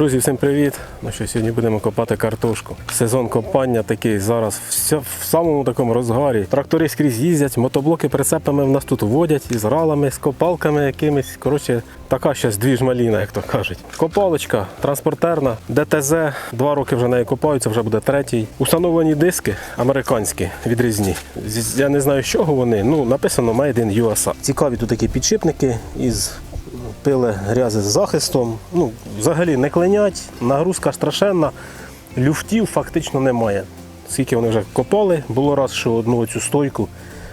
Друзі, всім привіт! Ну що, сьогодні будемо копати картошку. Сезон копання такий зараз вся- в самому такому розгарі. Трактори скрізь їздять, мотоблоки прицепами в нас тут водять із ралами, з копалками якимись. Коротше, така щас двіж маліна, як то кажуть. Копалочка транспортерна, ДТЗ. Два роки вже нею копаються, вже буде третій. Установлені диски американські, відрізні. Я не знаю, з чого вони. Ну, написано Made in USA. Цікаві тут такі підшипники із пили грязи з захистом. Ну, взагалі не клинять, нагрузка страшенна, люфтів фактично немає. Скільки вони вже копали, було раз, що одну цю стойку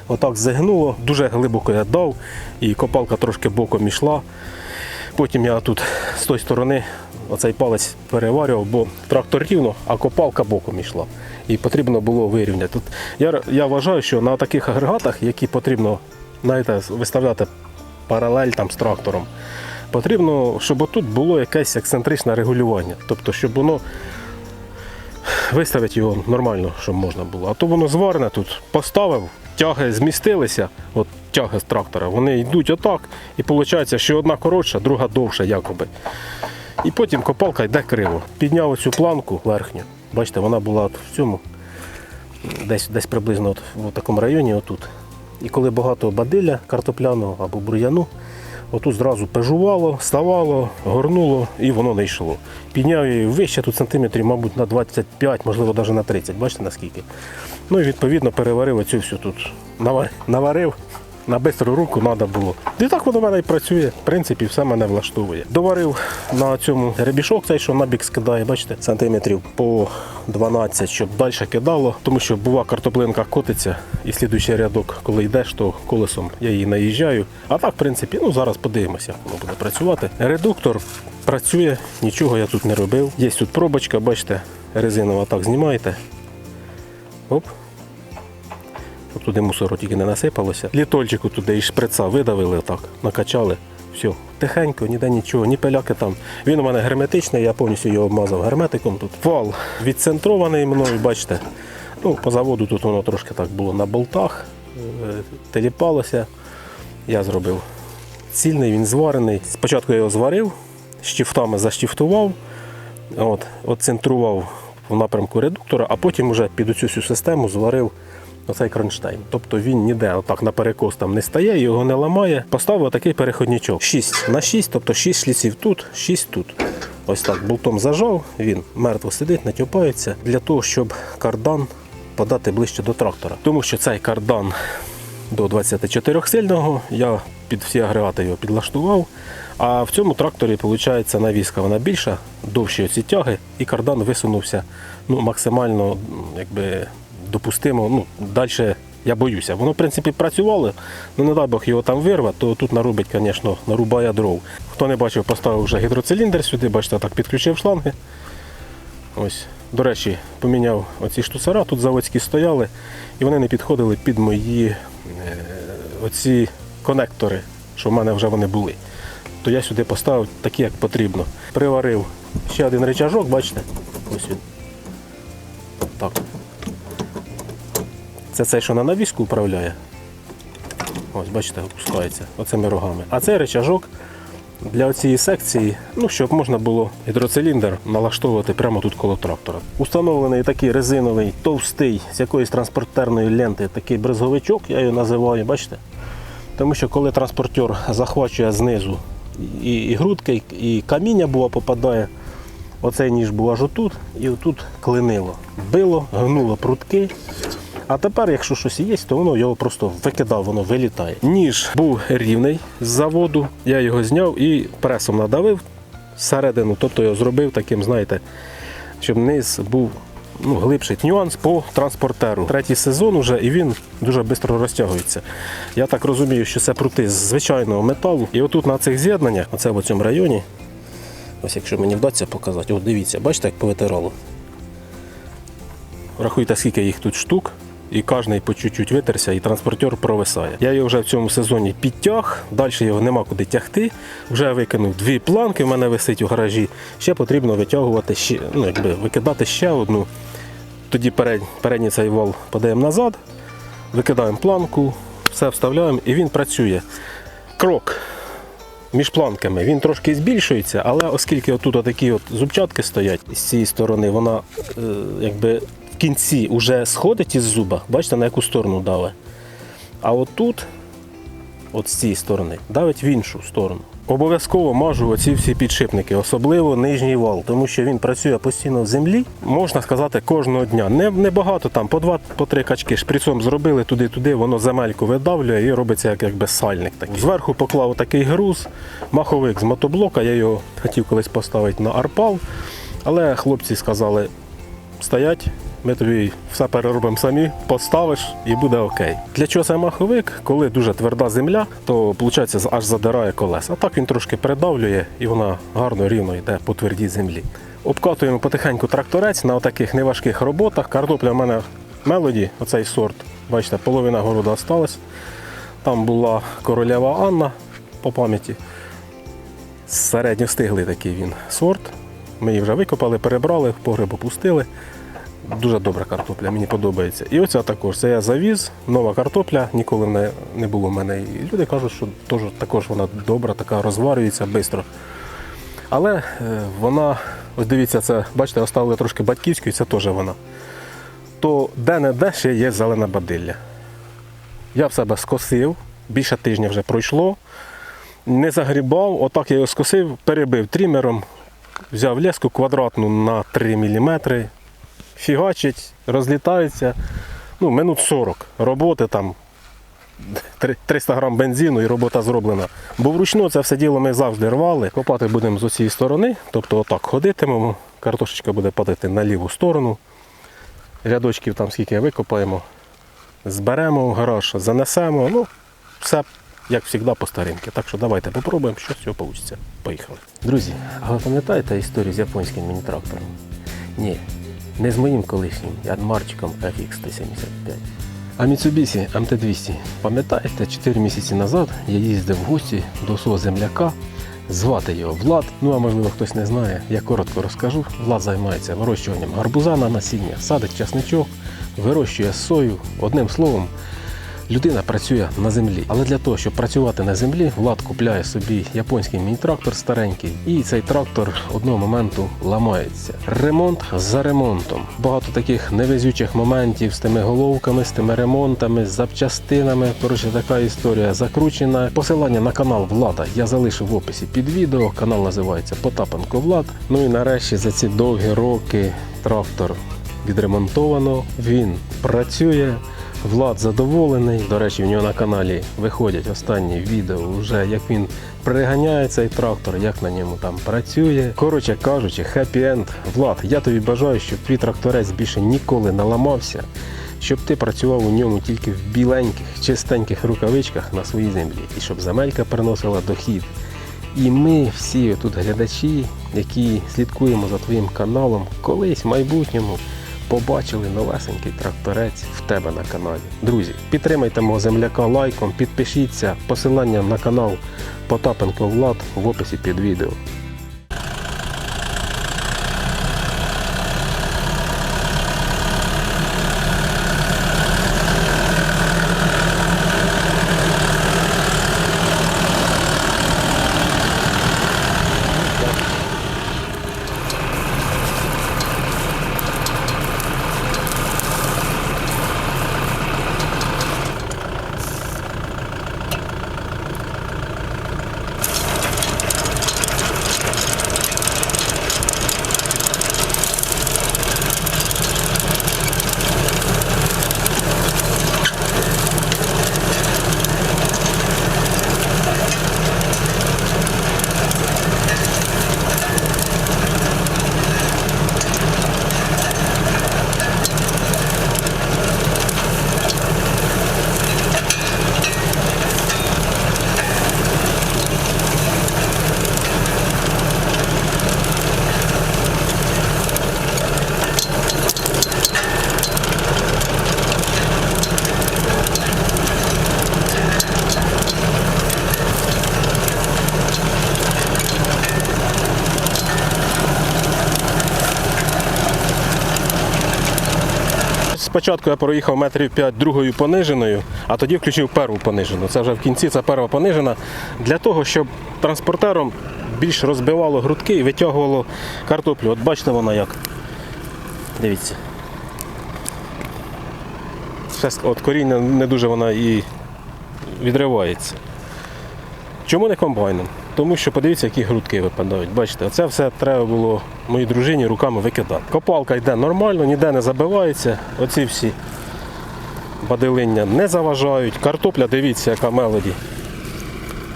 отак зігнуло, дуже глибоко я дав, і копалка трошки боком йшла. Потім я тут з тої сторони оцей палець переварював, бо трактор рівно, а копалка боком йшла. І потрібно було вирівняти. Тут я, я вважаю, що на таких агрегатах, які потрібно знаєте, виставляти паралель там з трактором, потрібно, щоб отут було якесь ексцентричне регулювання. Тобто, щоб воно виставити його нормально, щоб можна було. А то воно зварене тут поставив, тяги змістилися, от тяги з трактора, вони йдуть отак, і виходить, що одна коротша, друга довша, якоби. І потім копалка йде криво. Підняв оцю планку верхню. Бачите, вона була от в цьому, десь, десь приблизно от, в такому районі, отут. І коли багато бадилля картопляного або бур'яну, отут зразу пежувало, ставало, горнуло і воно не йшло. Підняв її вище тут сантиметрів, мабуть, на 25, можливо, навіть на 30. Бачите наскільки? Ну і відповідно переварив оцю всю тут. Наварив. На бистру руку треба було. І так воно в мене і працює. В принципі, все мене влаштовує. Доварив на цьому ребішок цей, що набік скидає, бачите, сантиметрів по 12, щоб далі кидало. Тому що бува картоплинка котиться, і слідуючий рядок, коли йдеш, то колесом я її наїжджаю. А так, в принципі, ну зараз подивимося, як воно буде працювати. Редуктор працює, нічого я тут не робив. Є тут пробочка, бачите, резинова так знімаєте. Оп. Щоб туди мусору тільки не насипалося. Літольчику туди із шприца видавили так, накачали. Все, тихенько, ніде нічого, ні пиляки там. Він у мене герметичний, я повністю його обмазав герметиком тут. Вал відцентрований мною, бачите. Ну, по заводу тут воно трошки так було на болтах, е, теліпалося. Я зробив цільний, він зварений. Спочатку я його зварив, штифтами заштифтував, от, отцентрував в напрямку редуктора, а потім вже під оцю всю систему зварив оцей кронштейн. Тобто він ніде отак на перекос там не стає, його не ламає. Поставив такий переходничок. 6 на 6, тобто 6 шліців тут, 6 тут. Ось так болтом зажав, він мертво сидить, не тюпається, для того, щоб кардан подати ближче до трактора. Тому що цей кардан до 24 сильного, я під всі агрегати його підлаштував. А в цьому тракторі виходить навіска вона більша, довші оці тяги, і кардан висунувся ну, максимально якби, допустимо. Ну, далі я боюся. Воно, в принципі, працювало, ну не дай Бог його там вирве, то тут наробить, звісно, нарубає дров. Хто не бачив, поставив вже гідроциліндр сюди, бачите, так підключив шланги. Ось. До речі, поміняв оці штуцера, тут заводські стояли, і вони не підходили під мої е, оці конектори, що в мене вже вони були. То я сюди поставив такі, як потрібно. Приварив ще один речажок, бачите? Ось він. Так. Це цей, що на навіску управляє. Ось, бачите, опускається оцими рогами. А цей речажок для цієї секції, ну, щоб можна було гідроциліндр налаштовувати прямо тут коло трактора. Установлений такий резиновий, товстий, з якоїсь транспортерної ленти, такий брезговичок, я його називаю, бачите? Тому що коли транспортер захвачує знизу і, грудки, і каміння було попадає, оцей ніж був аж отут, і отут клинило. Било, гнуло прутки. А тепер, якщо щось є, то воно його просто викидав, воно вилітає. Ніж був рівний з заводу, я його зняв і пресом надавив всередину, тобто його зробив таким, знаєте, щоб низ був ну, глибший нюанс по транспортеру. Третій сезон уже і він дуже швидко розтягується. Я так розумію, що це прути з звичайного металу. І отут на цих з'єднаннях, оце в цьому районі, ось якщо мені вдасться показати, от дивіться, бачите, як повитирало. Рахуйте, скільки їх тут штук, і кожний по чуть-чуть витерся, і транспортер провисає. Я його вже в цьому сезоні підтяг, далі його нема куди тягти. Вже викинув дві планки, в мене висить у гаражі. Ще потрібно витягувати ще, ну, якби викидати ще одну. Тоді передній цей вал подаємо назад, викидаємо планку, все вставляємо і він працює. Крок. між планками він трошки збільшується, але оскільки отут отакі от зубчатки стоять з цієї сторони, вона е, якби в кінці вже сходить із зуба, бачите, на яку сторону давить. А отут, от з цієї сторони, давить в іншу сторону. Обов'язково мажу оці всі підшипники, особливо нижній вал, тому що він працює постійно в землі, можна сказати, кожного дня. Не, не багато там, по два, по качки шприцом зробили туди-туди, воно земельку видавлює і робиться як, якби сальник такий. Зверху поклав такий груз, маховик з мотоблока, я його хотів колись поставити на арпал, але хлопці сказали, стоять, ми тобі все переробимо самі, поставиш і буде окей. Для чого це маховик? Коли дуже тверда земля, то виходить аж задирає колеса. А так він трошки придавлює і вона гарно рівно йде по твердій землі. Обкатуємо потихеньку тракторець на таких неважких роботах. Картопля в мене мелоді, оцей сорт. Бачите, половина городу осталась. Там була королева Анна по пам'яті. Середньостиглий такий він сорт. Ми її вже викопали, перебрали, в погреб опустили. Дуже добра картопля, мені подобається. І оця також. Це я завіз, нова картопля, ніколи не, було в мене. І люди кажуть, що теж, також вона добра, така розварюється швидко. Але е, вона, ось дивіться, це, бачите, оставили трошки батьківською, це теж вона. То де-не-де ще є зелена бадилля. Я в себе скосив, більше тижня вже пройшло. Не загрібав, отак я його скосив, перебив трімером, взяв леску квадратну на 3 мм, фігачить, розлітається. Ну, минут 40 роботи там. 300 грам бензину і робота зроблена. Бо вручну це все діло ми завжди рвали. Копати будемо з усієї сторони, тобто отак ходитимемо, картошечка буде падати на ліву сторону. Рядочків там скільки викопаємо, зберемо в гараж, занесемо. Ну, все, як завжди, по старинки. Так що давайте попробуємо, що з цього вийде. Поїхали. Друзі, а ви пам'ятаєте історію з японським міні-трактором? Ні, не з моїм колишнім, а Марчиком FX175. А Mitsubishi MT200. Пам'ятаєте, 4 місяці назад я їздив в гості до свого земляка. Звати його Влад. Ну а можливо хтось не знає, я коротко розкажу. Влад займається вирощуванням гарбуза на насіння, садить часничок, вирощує сою. Одним словом, людина працює на землі. Але для того, щоб працювати на землі, Влад купляє собі японський міні-трактор старенький, і цей трактор одного моменту ламається. Ремонт за ремонтом. Багато таких невезючих моментів з тими головками, з тими ремонтами, з запчастинами. Коротше, така історія закручена. Посилання на канал Влада я залишив в описі під відео. Канал називається Потапенко Влад. Ну і нарешті за ці довгі роки трактор відремонтовано. Він працює. Влад задоволений. До речі, в нього на каналі виходять останні відео, вже як він приганяє цей трактор, як на ньому там працює. Коротше кажучи, хеппі енд. Влад, я тобі бажаю, щоб твій тракторець більше ніколи не ламався, щоб ти працював у ньому тільки в біленьких, чистеньких рукавичках на своїй землі, і щоб земелька приносила дохід. І ми всі тут глядачі, які слідкуємо за твоїм каналом, колись в майбутньому побачили новесенький тракторець в тебе на каналі. Друзі, підтримайте мого земляка лайком, підпишіться, посилання на канал Потапенко Влад в описі під відео. Спочатку я проїхав метрів 5 другою пониженою, а тоді включив перву понижену. Це вже в кінці це перва понижена. Для того, щоб транспортером більш розбивало грудки і витягувало картоплю. От бачите вона як. Дивіться. От коріння не дуже вона і відривається. Чому не комбайном? Тому що подивіться, які грудки випадають. Бачите, це все треба було моїй дружині руками викидати. Копалка йде нормально, ніде не забивається. Оці всі бадилиння не заважають. Картопля, дивіться, яка мелоді.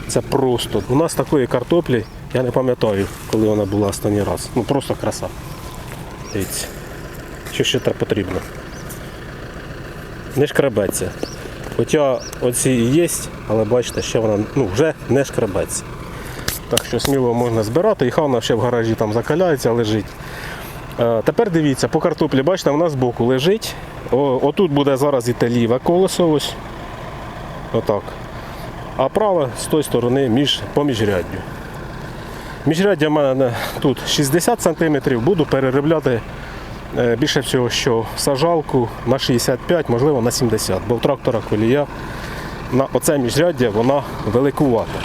Це просто. У нас такої картоплі, я не пам'ятаю, коли вона була останній раз. Ну просто краса. Дивіться. Що ще потрібно? Не шкребеться. Хоча оці і є, але бачите, ще вона ну, вже не шкребеться. Так що сміло можна збирати, і хай вона ще в гаражі там закаляється, лежить. Е, тепер дивіться, по картоплі, бачите, вона збоку лежить. О, отут буде зараз іти ліве колесо. Ось. Отак. А праве з тої сторони між, по міжряддю. Міжряддя в мене тут 60 см, буду переробляти більше всього, що сажалку на 65, можливо на 70, бо в тракторах колія на оце міжряддя вона великувата.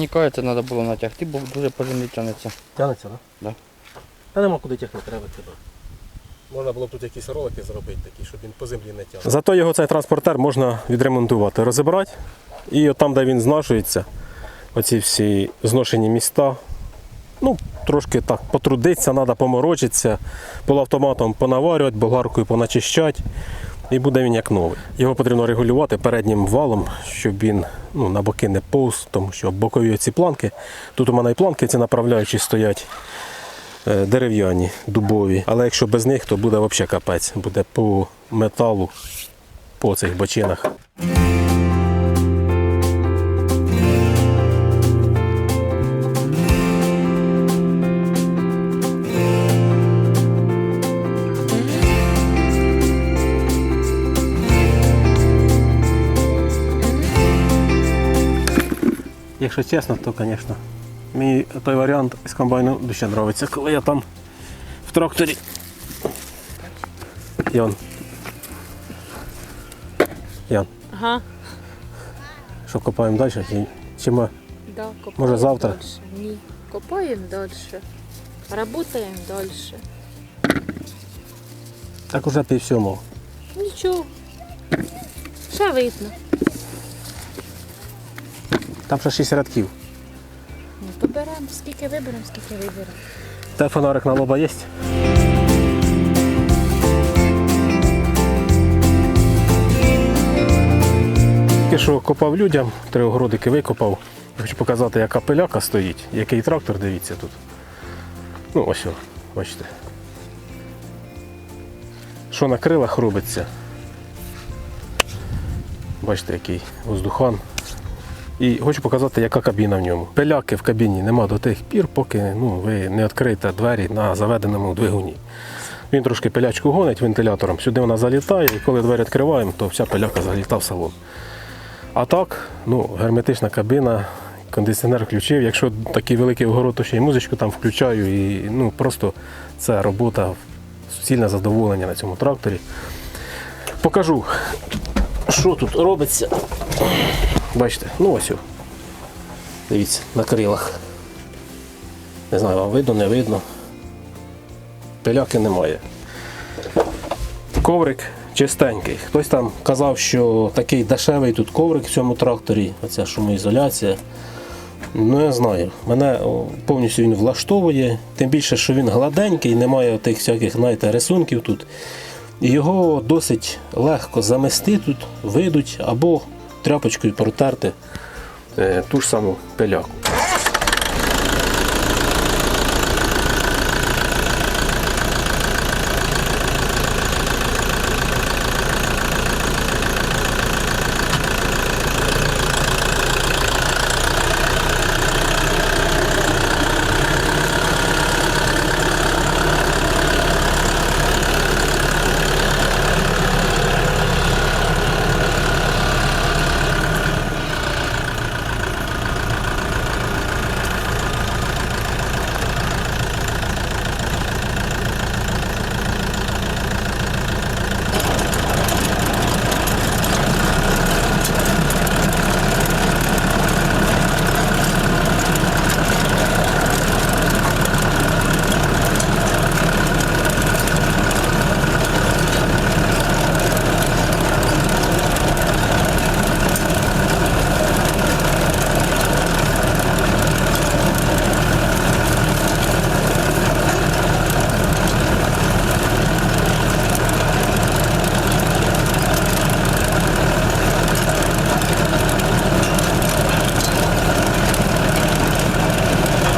Мені кажеться, треба було натягти, бо дуже по землі тягнеться. Тянеться, так? Да. Та нема куди тягнути, треба тебе. Можна було б тут якісь ролики зробити такі, щоб він по землі не тягнув. Зато його цей транспортер можна відремонтувати, розібрати. І от там, де він знашується, оці всі зношені міста. Ну, трошки так потрудитися, треба поморочитися, полуавтоматом понаварювати, болгаркою поначищати. І буде він як новий. Його потрібно регулювати переднім валом, щоб він ну, на боки не повз, тому що бокові ці планки. Тут у мене і планки ці направляючі стоять е, дерев'яні, дубові. Але якщо без них, то буде взагалі капець. Буде по металу, по цих бочинах. Якщо чесно, то, звісно, Мені той варіант з комбайну дуже подобається, коли я там в тракторі. Ян. Ян, Ага, що копаємо далі? Чи, чи ми? да, копаємо Може, завтра? Дальше. Ні, копаємо далі. Работаємо далі. Так уже пів сьомого. Нічого. Ще видно. Там ще 6 рядків. Ну, то беремо, скільки виберемо, скільки виберемо. Та фонарик на лоба є? Тільки що копав людям, три огородики викопав. Хочу показати, яка пиляка стоїть, який трактор, дивіться тут. Ну, ось, о, бачите. Що на крилах робиться. Бачите, який воздухан. І хочу показати, яка кабіна в ньому. Пиляки в кабіні нема до тих пір, поки ну, ви не відкриєте двері на заведеному двигуні. Він трошки пилячку гонить вентилятором, сюди вона залітає, і коли двері відкриваємо, то вся пиляка залітає в салон. А так, ну, герметична кабіна, кондиціонер включив. Якщо такий великий огород, то ще й музичку там включаю. І ну, просто це робота, суцільне задоволення на цьому тракторі. Покажу, що тут робиться. Бачите, ну ось. Дивіться, на крилах. Не знаю, вам видно, не видно. Пиляки немає. Коврик чистенький. Хтось там казав, що такий дешевий тут коврик в цьому тракторі, оця шумоізоляція. Ну, я знаю. Мене повністю він влаштовує, тим більше, що він гладенький, немає тих всяких знаєте, рисунків тут. Його досить легко замести тут, видуть або тряпочкою протерти е, ту ж саму пиляку.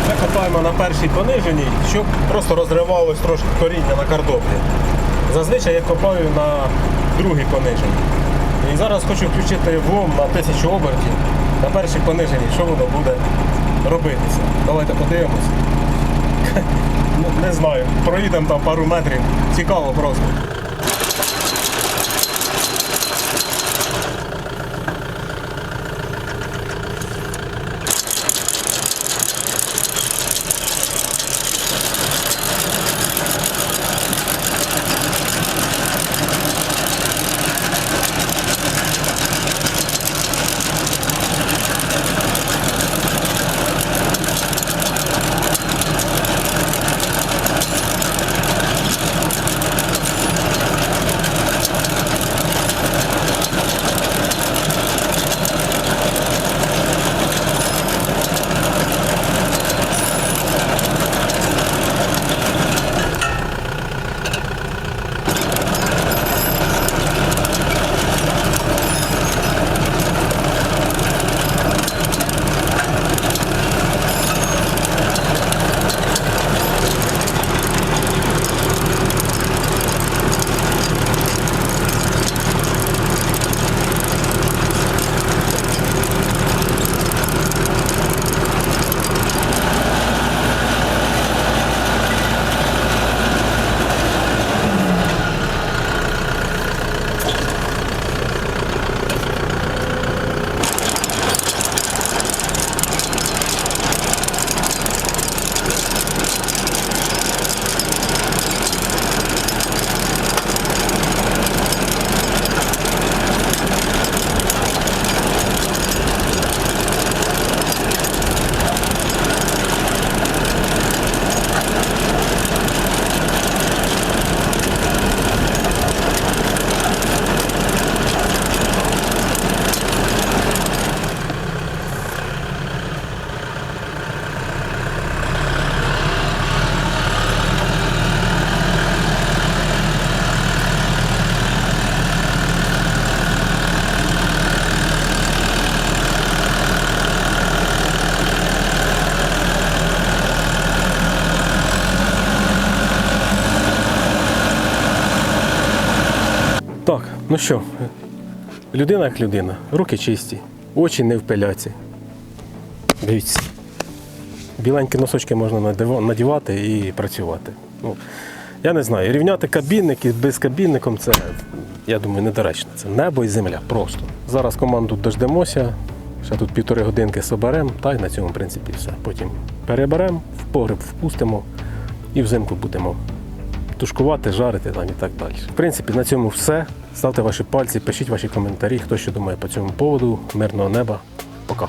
Ми копаємо на першій пониженій, щоб просто розривалось трошки коріння на картоплі. Зазвичай я копаю на другий понижень. І зараз хочу включити влом на 1000 обертів на першій пониженні, що воно буде робитися. Давайте подивимось. Ну, Не знаю, проїдемо там пару метрів. Цікаво просто. Ну що, людина як людина, руки чисті, очі не в пиляці. Дивіться. Біленькі носочки можна надівати і працювати. Ну, я не знаю, рівняти кабінник із безкабінником це, я думаю, недоречно. Це небо і земля просто. Зараз команду дождемося, ще тут півтори годинки соберемо, та й на цьому, принципі, все. Потім переберемо, в погреб впустимо і взимку будемо тушкувати, жарити там і так далі. В принципі, на цьому все. Ставте ваші пальці, пишіть ваші коментарі, хто що думає по цьому поводу. Мирного неба. Пока.